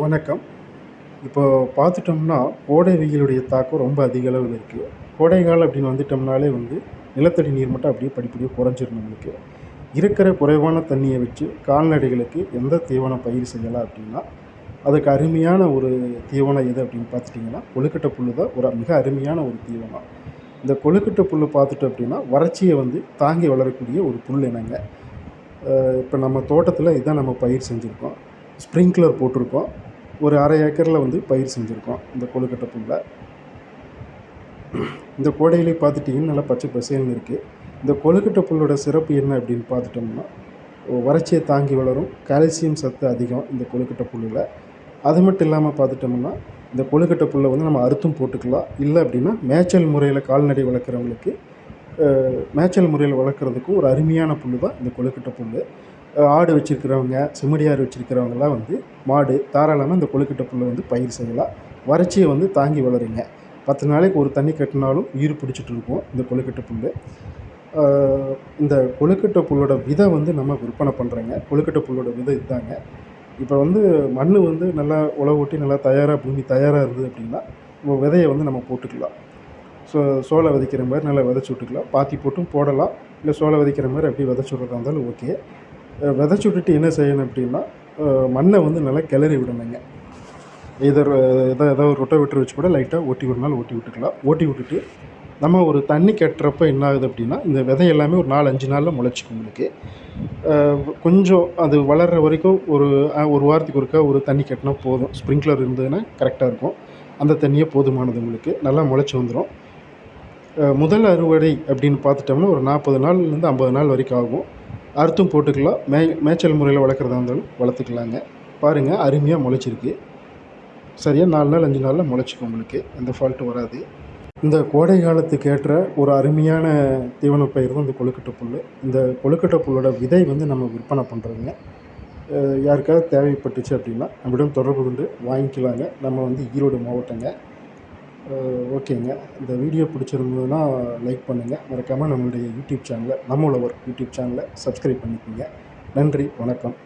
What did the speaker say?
வணக்கம். இப்போ பார்த்துட்டோம்னா கோடை வெயிலுடைய தாக்கம் ரொம்ப அதிக அளவில் இருக்குது கோடை காலம் அப்படின்னு வந்துட்டோம்னாலே வந்து நிலத்தடி நீர் மட்டும் அப்படியே படிப்படியாக குறைஞ்சிடும் நம்மளுக்கு. இருக்கிற குறைவான தண்ணியை வச்சு கால்நடைகளுக்கு எந்த தீவனம் பயிர் செய்யலாம் அப்படின்னா அதுக்கு அருமையான ஒரு தீவனம் எது அப்படின்னு பார்த்துட்டிங்கன்னா கொழுக்கட்டை புல் தான் ஒரு மிக அருமையான ஒரு தீவனம். இந்த கொழுக்கட்டை புல் பார்த்துட்டோம் அப்படின்னா வறட்சியை வந்து தாங்கி வளரக்கூடிய ஒரு புல் இனங்க. இப்போ நம்ம தோட்டத்தில் இதான் நம்ம பயிர் செஞ்சுருக்கோம். ஸ்ப்ரிங்க்லர் போட்டிருக்கோம். ஒரு அரை ஏக்கரில் வந்து பயிர் செஞ்சுருக்கோம் இந்த கொழுக்கட்டை புல்ல இந்த கோடையிலே பார்த்துட்டிங்கன்னா நல்லா பச்சை பசேல்னு இருக்குது இந்த கொழுக்கட்டை புல்லோட சிறப்பு என்ன அப்படின்னு பார்த்துட்டோம்னா வறட்சியை தாங்கி வளரும். கால்சியம் சத்து அதிகம் இந்த கொழுக்கட்டை புல்லில் அது மட்டும் இல்லாமல் பார்த்துட்டோம்னா இந்த கொழுக்கட்டை புல்லை வந்து நம்ம அறுத்தும் போட்டுக்கலாம். இல்லை அப்படின்னா மேய்ச்சல் முறையில் கால்நடை வளர்க்குறவங்களுக்கு மேய்ச்சல் முறையில் வளர்க்குறதுக்கும் ஒரு அருமையான புல் தான் இந்த கொழுக்கட்டை புல் ஆடு வச்சுருக்கிறவங்க செம்மறியாடு வச்சுருக்கிறவங்கலாம் வந்து மாடு தாராளமாக இந்த கொழுக்கட்டை புல்லை வந்து பயிர் செய்யலாம். வறட்சியை வந்து தாங்கி வளருங்க. பத்து நாளைக்கு ஒரு தண்ணி கட்டினாலும் உயிர் பிடிச்சிட்டு இருக்கும் இந்த கொழுக்கட்டை புல் இந்த கொழுக்கட்டை புல்லோட விதை வந்து நம்ம விற்பனை பண்ணுறோங்க கொழுக்கட்டை புல்லோட விதை இதுதாங்க இப்போ வந்து மண் வந்து நல்லா உழவு ஓட்டி நல்லா தயாராக பூமி தயாராக இருந்தது அப்படின்னா நம்ம விதையை வந்து நம்ம போட்டுக்கலாம். ஸோ சோளம் விதைக்கிற மாதிரி நல்லா விதைச்சி விட்டுக்கலாம். பாத்தி போட்டும் போடலாம். இல்லை சோளம் விதைக்கிற மாதிரி அப்படியே விதைச்சி விட்றதா இருந்தாலும் ஓகே. விதைச்சி விட்டுட்டு என்ன செய்யணும் அப்படின்னா மண்ணை வந்து நல்லா கிளறி விடணுங்க. இதர் எதோ ஏதோ ஒரு ரொட்டை விட்டு வச்சு கூட லைட்டாக ஓட்டி விடனாலும் ஓட்டி விட்டுக்கலாம். ஓட்டி விட்டுட்டு நம்ம ஒரு தண்ணி கட்டுறப்ப என்ன ஆகுது அப்படின்னா இந்த விதை எல்லாமே ஒரு நாலு அஞ்சு நாளில் முளைச்சிக்கும் உங்களுக்கு. கொஞ்சம் அது வளர்கிற வரைக்கும் ஒரு ஒரு வாரத்துக்கு ஒருக்கா ஒரு தண்ணி கட்டினா போதும். ஸ்ப்ரிங்க்லர் இருந்ததுன்னா கரெக்டாக இருக்கும். அந்த தண்ணியே போதுமானது உங்களுக்கு. நல்லா முளைச்சி வந்துடும் முதல் அறுவடை அப்படின்னு பார்த்துட்டோம்னா ஒரு நாற்பது நாள்லேருந்து ஐம்பது நாள் வரைக்கும் ஆகும். அறுத்தும் போட்டுக்கலாம். மே மேய்ச்சல் முறையில் வளர்க்குறதா இருந்தாலும் வளர்த்துக்கலாங்க. பாருங்கள் அருமையாக முளைச்சிருக்கு. சரியாக நாலு நாள் அஞ்சு நாளில் முளைச்சிக்கும் உங்களுக்கு. எந்த ஃபால்ட்டும் வராது. இந்த கோடை காலத்துக்கு ஏற்ற ஒரு அருமையான தீவன பயிர் தான் இந்த கொழுக்கட்டை புல் இந்த கொழுக்கட்டை புல்லோட விதை வந்து நம்ம விற்பனை பண்ணுறோங்க யாருக்காவது தேவைப்பட்டுச்சு அப்படின்னா நம்மிடம் தொடர்பு கொண்டு வாங்கிக்கலாங்க. நம்ம வந்து ஈரோடு மாவட்டங்க. ஓகேங்க. இந்த வீடியோ பிடிச்சிருந்ததுன்னா லைக் பண்ணுங்கள் மறக்காமல் நம்மளுடைய யூடியூப் சேனலை நம்ம உழவர் யூடியூப் சேனலை சப்ஸ்கிரைப் பண்ணிக்கோங்க. நன்றி வணக்கம்.